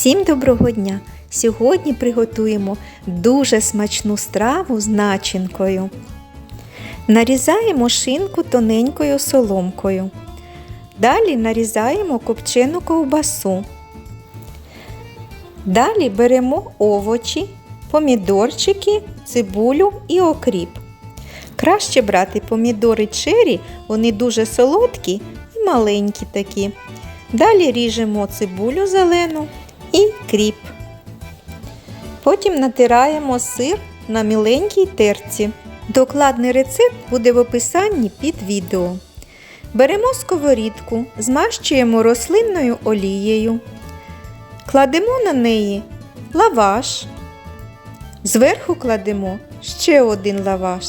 Всім доброго дня! Сьогодні приготуємо дуже смачну страву з начинкою. Нарізаємо шинку тоненькою соломкою. Далі нарізаємо копчену ковбасу. Далі беремо овочі, помідорчики, цибулю і окріп. Краще брати помідори чері, вони дуже солодкі і маленькі такі. Далі ріжемо цибулю зелену і кріп. Потім натираємо сир на міленькій терці. Докладний рецепт буде в описанні під відео. Беремо сковорідку, змащуємо рослинною олією, кладемо на неї лаваш, зверху кладемо ще один лаваш.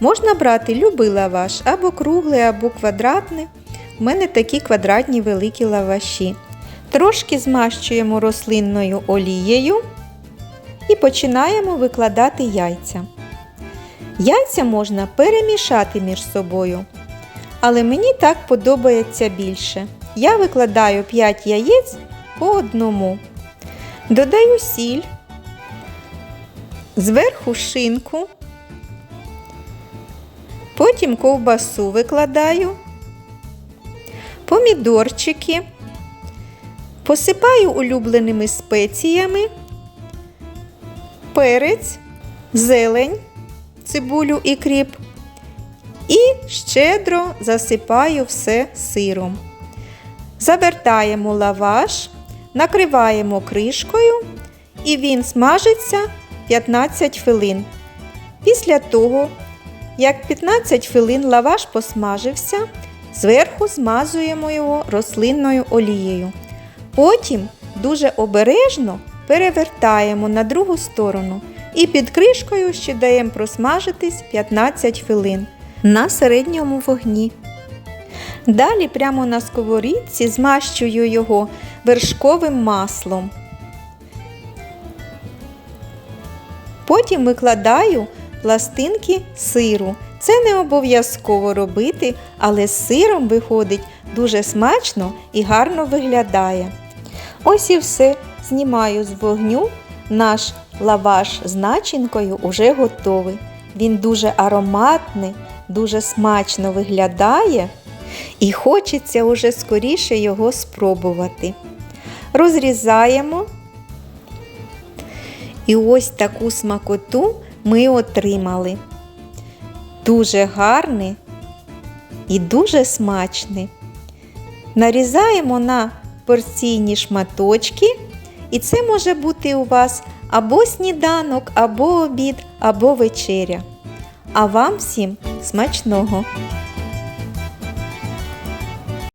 Можна брати любий лаваш, або круглий, або квадратний. У мене такі квадратні великі лаваші. Трошки змащуємо рослинною олією і починаємо викладати яйця. Яйця можна перемішати між собою. Але мені так подобається більше. Я викладаю 5 яєць по одному. Додаю сіль, зверху шинку, потім ковбасу викладаю, помідорчики, посипаю улюбленими спеціями, перець, зелень, цибулю і кріп. І щедро засипаю все сиром. Завертаємо лаваш, накриваємо кришкою і він смажиться 15 хвилин. Після того, як 15 хвилин лаваш посмажився, зверху змазуємо його рослинною олією. Потім дуже обережно перевертаємо на другу сторону і під кришкою ще даємо просмажитись 15 хвилин на середньому вогні. Далі прямо на сковорідці змащую його вершковим маслом. Потім викладаю пластинки сиру. Це не обов'язково робити, але з сиром виходить дуже смачно і гарно виглядає. Ось і все. Знімаю з вогню. Наш лаваш з начинкою уже готовий. Він дуже ароматний, дуже смачно виглядає і хочеться уже скоріше його спробувати. Розрізаємо. І ось таку смакоту ми отримали. Дуже гарний і дуже смачний. Нарізаємо на порційні шматочки, і це може бути у вас або сніданок, або обід, або вечеря. А вам всім смачного!